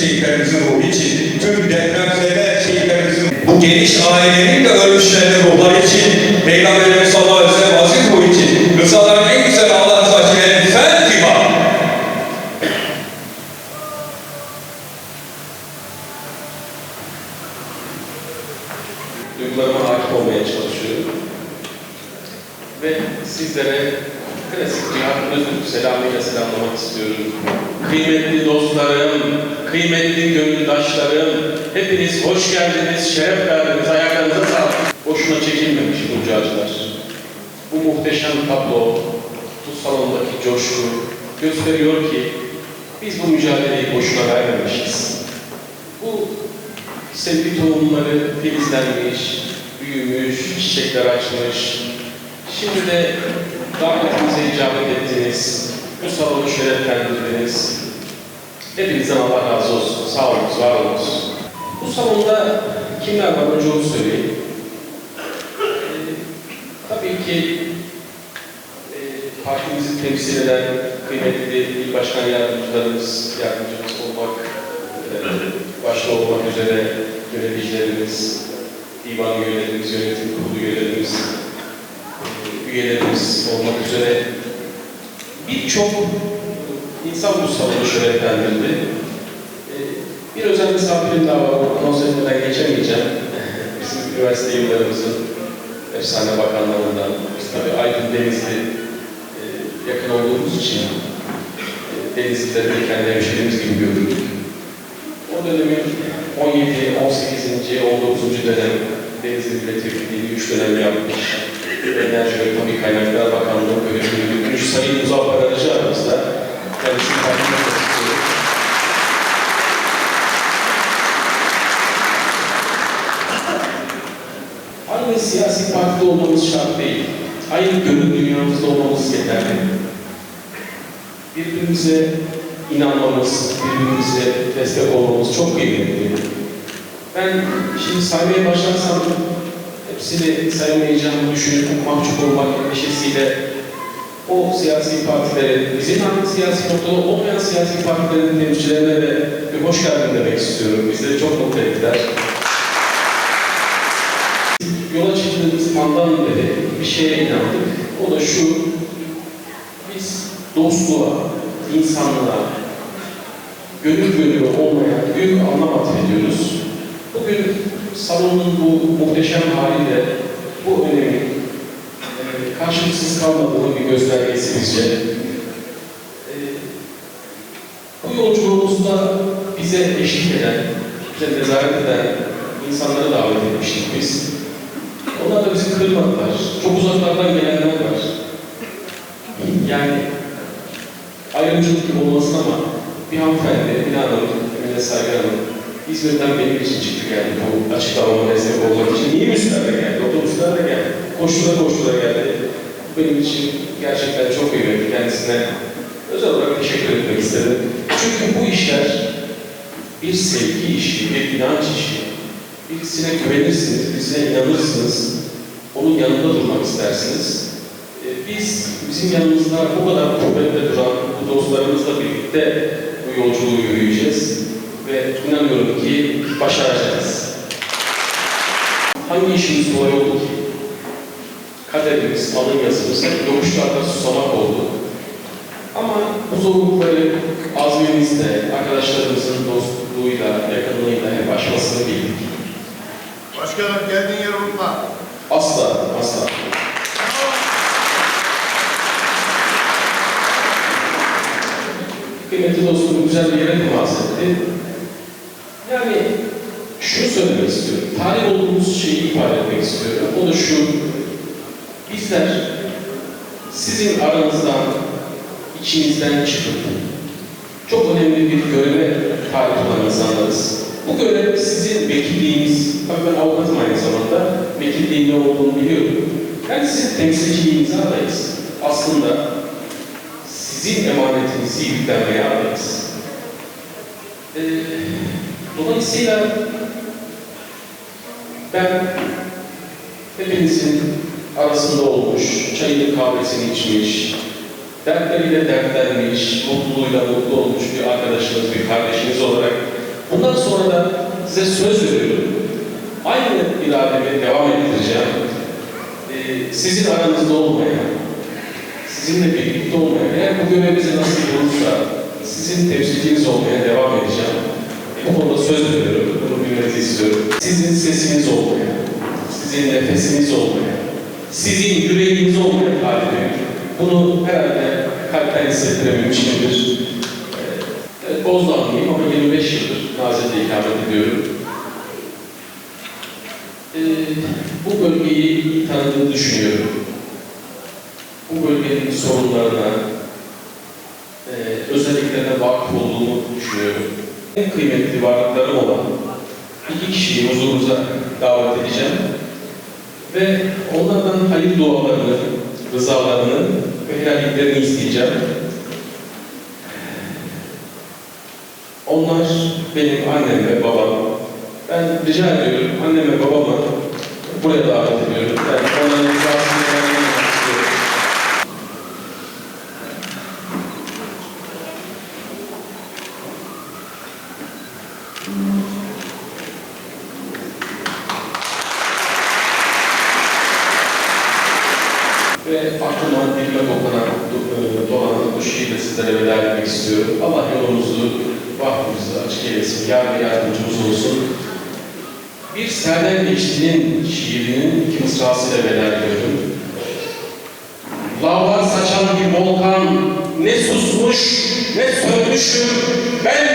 şehitlerimizin ruhu için, tüm depremzede şehitlerimizin, bu geniş ailenin de ölmüşlerinin ruhları için, Peygamberimiz sallallahu aleyhi ve sellem aziz ruhu için, rızaların en güzel Allah rızası için El Fatiha. duygularıma hakim olmaya çalışıyorum. Ve sizlere klasik Cihat Özgür selamıyla selamlamak istiyorum. Kıymetli dostlarım, kıymetli gönüldaşlarım, hepiniz hoş geldiniz, şeref verdiniz, ayaklarınıza sağlık. Boşuna çekilmemiş Burcacılar. Bu muhteşem tablo, bu salondaki coşku gösteriyor ki biz bu mücadeleyi boşuna vermemişiz. Bu sevgi tohumları filizlenmiş, büyümüş, çiçekler açmış. Şimdi de davetimize icabet ettiniz, bu salonu şereflendirdiniz. Hepinizden Allah razı olsun, sağ olun, var olunuz. Bu salonda kimler var önce onu söyleyeyim. Ee, tabii ki e, partimizi temsil eden kıymetli il başkan yardımcılarımız, yardımcımız olmak e, başta olmak üzere yöneticilerimiz, divan üyelerimiz, yönetim kurulu üyelerimiz, e, üyelerimiz olmak üzere birçok insan bu salonu şereflendirdi. E, Bir özel misafirim daha var, anons geçemeyeceğim. Bizim üniversite yıllarımızın efsane bakanlarından, biz tabii Aydın Denizli e, yakın olduğumuz için e, Denizli'de de kendi hemşehrimiz gibi görürdük. O dönemin 17, 18. 19. dönem Denizli Milletvekilliği 3 dönem yapmış. Enerji ve Tabii Kaynaklar Bakanlığı bölümünü yürütmüş Sayın Muzaffer Arıcı aramızda. Kendisini takdim etmek istiyorum. Aynı siyasi partide olmamız şart değil. Aynı gönül dünyamızda olmamız yeterli. Birbirimize inanmamız, birbirimize destek olmamız çok kıymetli. Ben şimdi saymaya başlarsam hepsini saymayacağımı düşünüp mahcup olmak endişesiyle o siyasi partilerin, bizim aynı siyasi noktada olmayan siyasi partilerin temsilcilerine de bir hoş geldin demek istiyorum. Bizleri çok mutlu ettiler. Çıktığımız andan beri bir şeye inandık. O da şu, biz dostluğa, insanlığa, gönül gönül olmayan büyük anlam atfediyoruz. Bugün salonun bu muhteşem haliyle bu önemin e, karşılıksız kalmadığını bir göstergesi bizce. E, bu yolculuğumuzda bize eşlik eden, bize nezaret eden insanları davet etmiştik biz. Bizi kırmadılar. Çok uzaklardan gelenler var. Yani ayrımcılık gibi olmasın ama bir hanımefendi, bir hanım, Emine Saygı Hanım, İzmir'den benim için çıktı geldi bu açıklamama destek olmak için. Niye üstlerle geldi? Otobüslerle geldi. Koştura koştura geldi. Benim için gerçekten çok kıymetli. Kendisine özel olarak teşekkür etmek istedim. Çünkü bu işler bir sevgi işi, bir inanç işi. Birisine güvenirsiniz, birisine inanırsınız. Onun yanında durmak istersiniz. Ee, Biz bizim yanımızda bu kadar kuvvetle duran bu dostlarımızla birlikte bu yolculuğu yürüyeceğiz ve inanıyorum ki başaracağız. Hangi işimiz kolay oldu ki? Kaderimiz, alın yazımız hep yokuşlarda susamak oldu. Ama bu zorlukları azmimizle, arkadaşlarımızın dostluğuyla, yakınlığıyla hep aşmasını bildik. Başkanım geldiğin yeri unutma. Asla, asla. Kıymetli dostum güzel bir yere temas. Yani şunu söylemek istiyorum. Talip olduğumuz şeyi ifade etmek istiyorum. O da şu. Bizler sizin aranızdan, içinizden çıkıp çok önemli bir göreve talip olan insanlarız. Bu görev sizin vekilliğiniz. Tabii ben avukatım aynı zamanda. Vekilliğin ne olduğunu biliyorum. Yani sizin temsilciliğinize adayız. Aslında sizin emanetinizi yüklenmeye adayız. Ee, dolayısıyla ben hepinizin arasında olmuş, çayını kahvesini içmiş, dertleriyle dertlenmiş, mutluluğuyla mutlu olmuş bir arkadaşınız, bir kardeşiniz olarak Bundan sonra da size söz veriyorum. Aynı irademi devam ettireceğim. Ee, sizin aranızda olmayan, sizinle birlikte olmaya, eğer bu görev bize nasip olursa sizin temsilciniz olmaya devam edeceğim. Bu konuda söz veriyorum, bunu bilmenizi istiyorum. Sizin sesiniz olmaya, sizin nefesiniz olmaya, sizin yüreğiniz olmaya talibim. Bunu herhalde kalpten hissettirememişimdir. Ee, Evet, Bozdağlıyım ama 25 yıldır Nazilli'de ikamet ediyorum. Bu bölgeyi iyi tanıdığımı düşünüyorum bu bölgenin sorunlarına, e, özelliklerine vakıf olduğumu düşünüyorum. En kıymetli varlıklarım olan iki kişiyi huzurunuza davet edeceğim. Ve onlardan hayır dualarını, rızalarını ve helalliklerini isteyeceğim. Onlar benim annem ve babam. Ben rica ediyorum annem ve babamı buraya davet ediyorum. Ben onların istiyorum. Ve aklıma dilime dokunan, do- dolanan bu şiirle sizlere veda etmek istiyorum. Allah yolunuzu, bahtınızı açık eylesin, yar ve yardımcımız olsun. Bir Serdar Geçti'nin şiirinin iki mısrasıyla veda ediyorum. Lavlar saçan bir volkan, ne susmuş ne sönmüşüm, ben